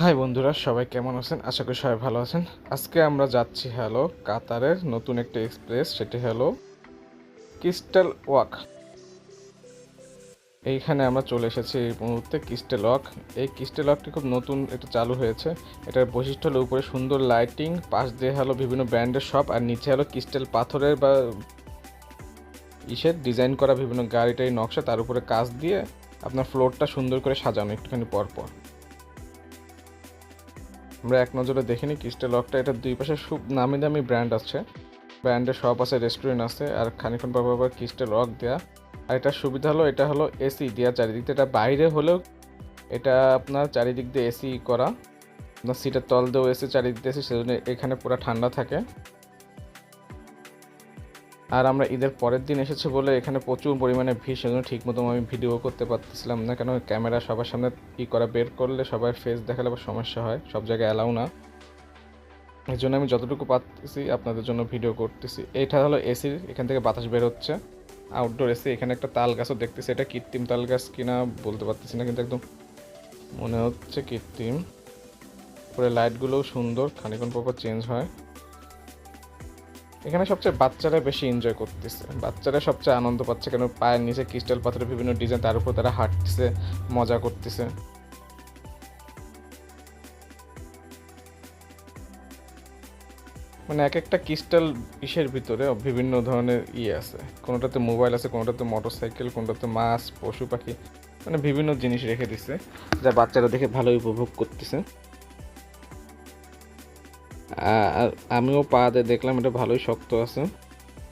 High বন্ধুরা, সবাই কেমন আছেন? আশা করি সবাই ভালো আছেন। আজকে আমরা যাচ্ছি হ্যালো কাতারের নতুন একটা এক্সপ্রেস, সেটি হলো ক্রিস্টাল ওয়াক। এইখানে আমরা চলে এসেছি এই মুহূর্তে ক্রিস্টাল ওয়াক। এই ক্রিস্টাল ওয়াকটি খুব নতুন, এটা চালু হয়েছে। এটার বৈশিষ্ট্য হলো উপরে সুন্দর লাইটিং, পাশ দিয়ে হলো বিভিন্ন ব্র্যান্ডের শপ, আর নিচে হলো ক্রিস্টাল পাথরের বা ইসের ডিজাইন করা বিভিন্ন গাড়িটাই নকশা। তার উপরে কাজ দিয়ে আপনার ফ্লোরটা সুন্দর করে সাজানো একটুখানি পর পর আমরা এক নজরে দেখে নিই ক্রিস্টাল লকটা এটার দুই পাশে খুব নামি দামি ব্র্যান্ড আছে। ব্র্যান্ডের সব আছে রেস্টুরেন্ট আছে, আর খানিক্ষণ পর পর ক্রিস্টাল লক দেওয়া আর এটা সুবিধা হলো, এটা হলো এসি দেওয়া চারিদিক দিয়ে এটা বাইরে হলেও এটা আপনার চারিদিক দিয়ে এসি করা। আপনার সিটের তল দিয়েও এসি চারিদিক দিয়ে এসি সেজন্য এখানে পুরো ঠান্ডা থাকে। আর আমরা ঈদের পরের দিন এসেছি বলে এখানে প্রচুর পরিমাণে ভিড়, সেজন্য ঠিক মতো আমি ভিডিও করতে পারতেছিলাম না। কেন ক্যামেরা সবার সামনে ই করা, বের করলে সবার ফেস দেখালে আবার সমস্যা হয়, সব জায়গায় অ্যালাউ না। এই জন্য আমি যতটুকু পাচ্ছি আপনাদের জন্য ভিডিও করতেছি। এইটা হলো এসির এখান থেকে বাতাস বের হচ্ছে। আউটডোর এসি এখানে একটা তাল গাছও দেখতেছি। এটা কৃত্রিম তাল গাছ কিনা বলতে পারতেছি না, কিন্তু একদম মনে হচ্ছে কৃত্রিম। পরে লাইটগুলোও সুন্দর খানিক্ষণ পর পর চেঞ্জ হয়। এখানে সবচেয়ে বাচ্চারা বেশি এনজয় করতেছে। বাচ্চারা সবচেয়ে আনন্দ পাচ্ছে কেন? পায়ের নিচে ক্রিস্টাল পাথরের বিভিন্ন ডিজাইন তার উপর তারা হাঁটতেছে, মজা করতেছে। মানে এক একটা ক্রিস্টাল ইসের ভিতরে বিভিন্ন ধরনের ইয়ে আছে। কোনোটাতে মোবাইল আছে, কোনোটাতে মোটর সাইকেল কোনোটাতে মাছ, পশু পাখি মানে বিভিন্ন জিনিস রেখে দিছে, যা বাচ্চারা দেখে ভালোই উপভোগ করতেছে। আমিও পাতে দেখলাম, এটা ভালোই শক্ত আছে।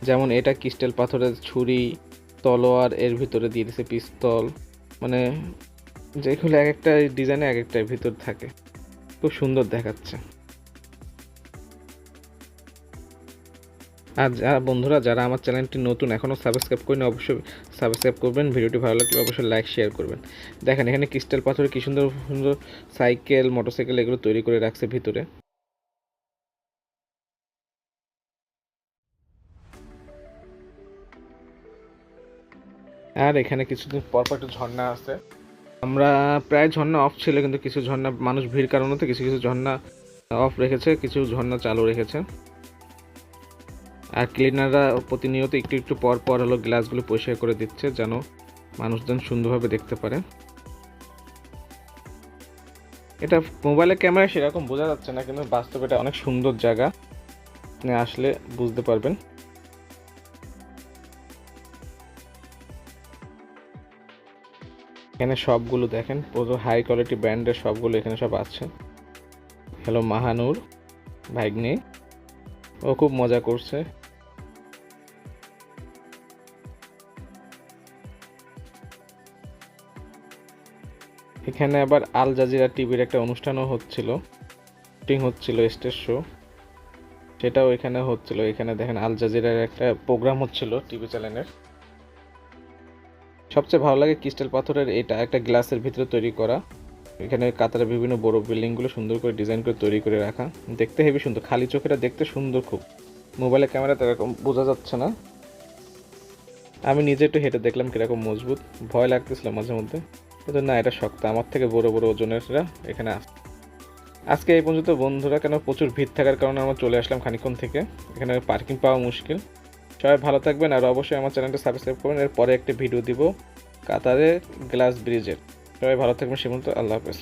যেমন এটা ক্রিস্টাল পাথরের ছুরি, তলোয়ার, এর ভিতরে দিয়ে দিছে পিস্তল। মানে যেগুলো এক একটা ডিজাইনে এক একটার ভিতর থাকে। খুব সুন্দর দেখাচ্ছে। আর যা বন্ধুরা, যারা আমার চ্যানেলটি নতুন, এখনও সাবস্ক্রাইব করেন, অবশ্যই সাবস্ক্রাইব করবেন। ভিডিওটি ভালো লাগলে অবশ্যই লাইক, শেয়ার করবেন। দেখেন, এখানে ক্রিস্টাল পাথরে কি সুন্দর সুন্দর সাইকেল, মোটরসাইকেল এগুলো তৈরি করে রাখছে ভিতরে। আর এখানে কিছুদিন পর পর একটা ঝর্ণা আছে। আমরা প্রায় ঝর্ণা অফ ছিল, কিন্তু কিছু ঝর্ণা মানুষ ভিড় কারণে তো কিছু কিছু ঝর্ণা অফ রেখেছে, কিছু ঝর্ণা চালু রেখেছে। আর ক্লিনাররা প্রতিনিয়ত একটু একটু পর পর হলো গ্লাসগুলো পরিষ্কার করে দিচ্ছে, যেন মানুষজন সুন্দরভাবে দেখতে পারে। এটা মোবাইলের ক্যামেরা সেরকম বোঝা যাচ্ছে না, কিন্তু বাস্তবে এটা অনেক সুন্দর জায়গা। আপনি আসলে বুঝতে পারবেন। এখানে সবগুলো দেখেন, পুরো হাই কোয়ালিটি ব্র্যান্ডের সবগুলো এখানে সব আছে। হ্যালো মাহানুর, ভাগ্নে। ও খুব মজা করছে। এখানে আবার আল জাজিরা টিভির একটা অনুষ্ঠানও হচ্ছিল। শুটিং হচ্ছিল স্টেজ শো সেটাও এখানে হচ্ছিল। এখানে দেখেন আল জাজিরার একটা প্রোগ্রাম হচ্ছিল টিভি চ্যানেলের সবচেয়ে ভালো লাগে ক্রিস্টাল পাথরের এটা, একটা গ্লাসের ভিতরে তৈরি করা। এখানে কাতারে বিভিন্ন বড় বিল্ডিংগুলো সুন্দর করে ডিজাইন করে তৈরি করে রাখা। দেখতে হেবি সুন্দর, খালি চোখেটা দেখতে সুন্দর খুব। মোবাইলের ক্যামেরাতে এরকম বোঝা যাচ্ছে না। আমি নিজে একটু হেঁটে দেখলাম কীরকম মজবুত, ভয় লাগতেছিল মাঝে মধ্যে। কিন্তু না, এটা শক্ত, আমার থেকে বড় বড় ওজনেররা এখানে আস। আজকে এই পর্যন্ত বন্ধুরা কেন প্রচুর ভিড় থাকার কারণে আমরা চলে আসলাম খানিক্ষণ থেকে। এখানে পার্কিং পাওয়া মুশকিল। সবাই ভালো থাকবেন আর অবশ্যই আমার চ্যানেলটা সাবস্ক্রাইব করবেন এর পরে একটি ভিডিও দিব কাতারের গ্লাস ব্রিজের। সবাই ভালো থাকবেন সেমন্ত আল্লাহ হাফেজ।